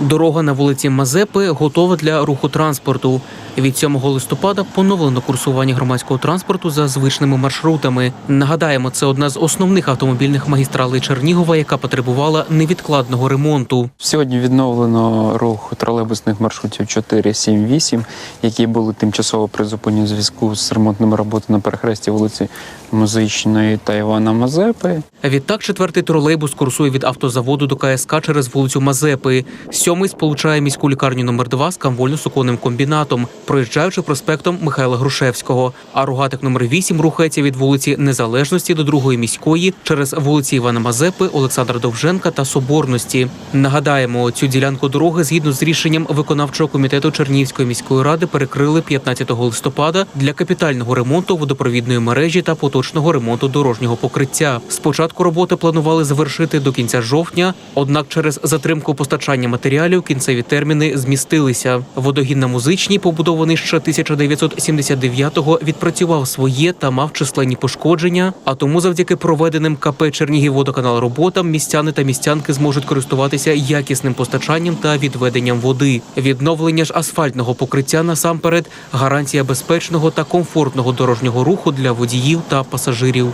Дорога на вулиці Мазепи готова для руху транспорту. Від 7 листопада поновлено курсування громадського транспорту за звичними маршрутами. Нагадаємо, це одна з основних автомобільних магістралей Чернігова, яка потребувала невідкладного ремонту. Сьогодні відновлено рух тролейбусних маршрутів 4, 7, 8, які були тимчасово призупинені у зв'язку з ремонтними роботами на перехресті вулиці Музичної та Івана Мазепи. Відтак, четвертий тролейбус курсує від автозаводу до КСК через вулицю Мазепи. Сьомий сполучає міську лікарню номер 2 з камвольно-суконним комбінатом, проїжджаючи проспектом Михайла Грушевського. А рогатик номер 8 рухається від вулиці Незалежності до другої міської через вулиці Івана Мазепи, Олександра Довженка та Соборності. Нагадаємо, цю ділянку дороги згідно з рішенням виконавчого комітету Чернігівської міської ради перекрили 15 листопада для капітального ремонту водопровідної мережі та поточного ремонту дорожнього покриття. Спочатку роботи планували завершити до кінця жовтня, однак через затримку постачання матеріалів кінцеві терміни змістилися. Водогін на музичній, побудований ще 1979-го, відпрацював своє та мав численні пошкодження. А тому, завдяки проведеним КП Чернігівводоканал роботам, містяни та містянки зможуть користуватися якісним постачанням та відведенням води. Відновлення ж асфальтного покриття насамперед гарантія безпечного та комфортного дорожнього руху для водіїв та пасажирів.